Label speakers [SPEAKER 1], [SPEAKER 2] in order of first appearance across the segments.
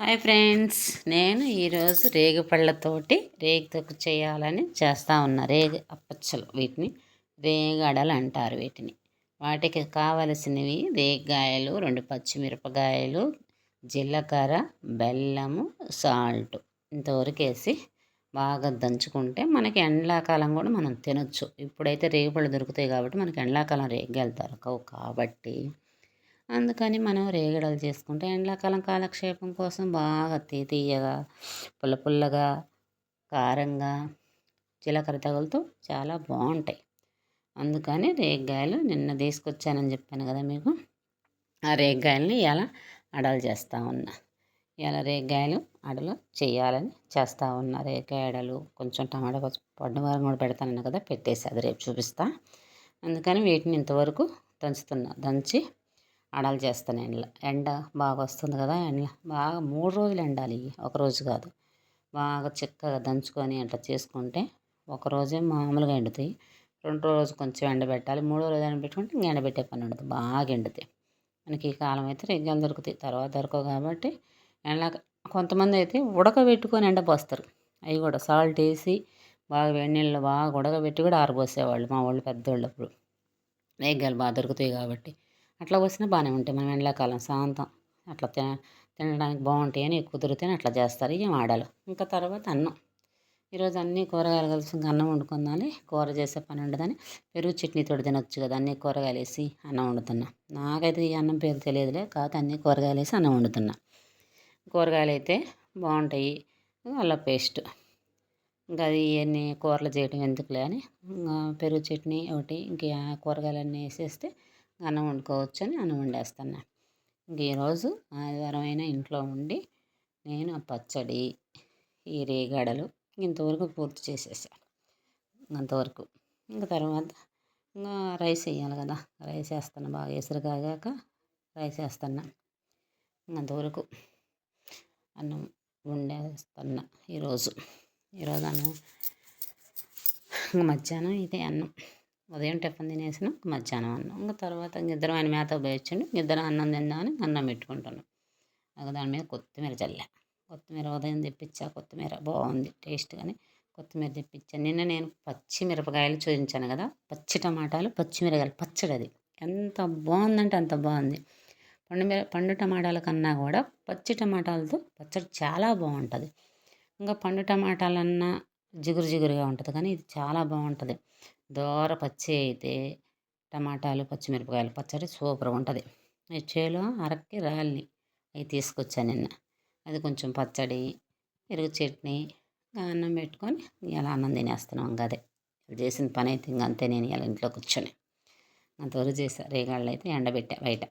[SPEAKER 1] Hi friends. నేను ఈరోజు రేగి పళ్ళతోటి తొక్కు చేయాలని చేస్తూ ఉన్నా. రేగి అప్పచ్చలు వీటిని రేగడలు అంటారు వీటిని. వాటికి కావలసినవి రేగాయలు రెండు పచ్చిమిరపకాయలు జీలకర్ర బెల్లము సాల్ట్ ఇంతవరకు వేసి బాగా దంచుకుంటే మనకి ఎండాకాలం కూడా మనం తినొచ్చు. ఇప్పుడైతే రేగిపళ్ళు దొరుకుతాయి కాబట్టి మనకి ఎండాకాలం రేగాయలు వెళ్తారు. కాబట్టి అందుకని మనం రేగడలు చేసుకుంటే ఎండాకాలం కాలక్షేపం కోసం బాగా తీయగా పుల్ల పుల్లగా కారంగా జీలకర్ర తగులుతూ చాలా బాగుంటాయి. అందుకని రేగ్గాయలు నిన్న తీసుకొచ్చానని చెప్పాను కదా మీకు. ఆ రేగ్గాయలని ఇలా అడలు చేస్తూ ఉన్నా. ఇలా రేగ్గాయలు అడలు చేయాలని చేస్తూ ఉన్నా. రేగ్గాయ అడలు కొంచెం టమాటా పడ్డ వారం కూడా పెడతానన్నా కదా పెట్టేసి అది రేపు చూపిస్తా. అందుకని వీటిని ఇంతవరకు దంచుతున్నా. దంచి అడాలు చేస్తాను ఎండ ఎండ బాగా వస్తుంది కదా ఎండ బాగా మూడు రోజులు ఎండాలి ఒకరోజు కాదు. బాగా చిక్కగా దంచుకొని అట్లా చేసుకుంటే ఒకరోజే మామూలుగా ఎండుతాయి. రెండు రోజు కొంచెం ఎండబెట్టాలి మూడో రోజు ఎండబెట్టుకుంటే ఇంకా ఎండబెట్టే పని ఉండదు. బాగా ఎండుతాయి. మనకి ఈ కాలం అయితే రెగ్గాలు దొరుకుతాయి. తర్వాత దొరకవు కాబట్టి ఎండ కొంతమంది అయితే ఉడకబెట్టుకొని ఎండపోస్తారు అవి కూడా సాల్ట్ వేసి బాగా వేడి నీళ్ళు బాగా ఉడకబెట్టి కూడా ఆరబోసేవాళ్ళు మా వాళ్ళు పెద్దోళ్ళు అప్పుడు. రేగ్గాలు బాగా దొరుకుతాయి కాబట్టి. అట్లా వచ్చినా బాగానే ఉంటాయి. మనం ఎండాకాలం సాయంత్రం అట్లా తిన తినడానికి బాగుంటాయి అని కుదిరితే అట్లా చేస్తారు. ఏం ఆడాలి ఇంకా తర్వాత అన్నం. ఈరోజు అన్ని కూరగాయలు కలిసి ఇంకా అన్నం వండుకుందామని కూర చేసే పని ఉండదని పెరుగు చట్నీతో తినొచ్చు కదా. అన్ని కూరగాయలు వేసి అన్నం వండుతున్నా. నాకైతే ఈ అన్నం పేరు తెలియదులే కాకపోతే అన్ని కూరగాయలు వేసి అన్నం వండుతున్నా. కూరగాయలు అయితే బాగుంటాయి. అల్ల పేస్ట్. ఇంకా అది ఇవన్నీ కూరలు చేయడం ఎందుకులే అని పెరుగు చట్నీ ఒకటి ఇంకా కూరగాయలన్నీ వేసేస్తే అన్నం వండుకోవచ్చు అని అన్నం వండేస్తున్నా ఇంక ఈరోజు ఆదివారం అయినా ఇంట్లో ఉండి నేను ఆ పచ్చడి ఈ రేగడలు ఇంతవరకు పూర్తి చేసేసాను అంతవరకు. ఇంకా తర్వాత ఇంకా రైస్ వేయాలి కదా. రైస్ వేస్తాను బాగా. ఎసురు కాగాక రైస్ వేస్తున్నా అంతవరకు అన్నం వండేస్తున్నా ఈరోజు ఈరోజు అన్నం మధ్యాహ్నం ఇదే అన్నం. ఉదయం టిఫిన్ తినేసిన మధ్యాహ్నం అన్నం. ఇంకా తర్వాత ఇద్దరం ఆయన మేత పోయొచ్చండి ఇద్దరం అన్నం తిందామని అన్నం పెట్టుకుంటున్నాం. ఒక దాని మీద కొత్తిమీర చల్ల. కొత్తిమీర ఉదయం తెప్పించా కొత్తిమీర బాగుంది టేస్ట్ కానీ కొత్తిమీర తెప్పించాను నిన్న నేను పచ్చిమిరపకాయలు చూపించాను కదా పచ్చి టమాటాలు పచ్చిమిరకాయలు పచ్చడి అది ఎంత బాగుందంటే అంత బాగుంది. పండు మిర పండు టమాటాల కన్నా కూడా పచ్చి టమాటాలతో పచ్చడి చాలా బాగుంటుంది. ఇంకా పండు టమాటాలన్నా జిగురు జిగురుగా ఉంటుంది కానీ ఇది చాలా బాగుంటుంది. దోర పచ్చి అయితే టమాటాలు పచ్చిమిరపకాయలు పచ్చడి సూపర్గా ఉంటుంది. చేలో అరక్కి రాళ్ళని అవి తీసుకొచ్చాను నిన్న. అది కొంచెం పచ్చడి పెరుగు చట్నీ అన్నం పెట్టుకొని ఇలా అన్నం తినేస్తున్నాం ఇంకా అదే. చేసిన పని అయితే ఇంక అంతే నేను ఇలా ఇంట్లో కూర్చొని. అంతవరకు చేశాను రేగాళ్ళు అయితే ఎండబెట్టా బయట.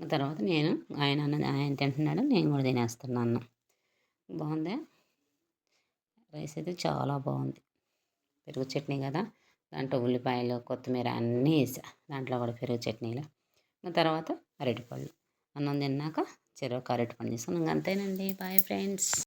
[SPEAKER 1] తర్వాత నేను ఆయన అన్న ఆయన తింటున్నాడు నేను కూడా తినేస్తున్నాను బాగుందా? రైస్ అయితే చాలా బాగుంది. పెరుగు చట్నీ కదా? దాంట్లో ఉల్లిపాయలు కొత్తిమీర అన్నీ వేసా. దాంట్లో కూడా పెరుగు చట్నీలో. తర్వాత అరటిపళ్ళు. అన్నం తిన్నాక చెరువు అరటిపండు తీసుకున్నాం అంతేనండి. Bye friends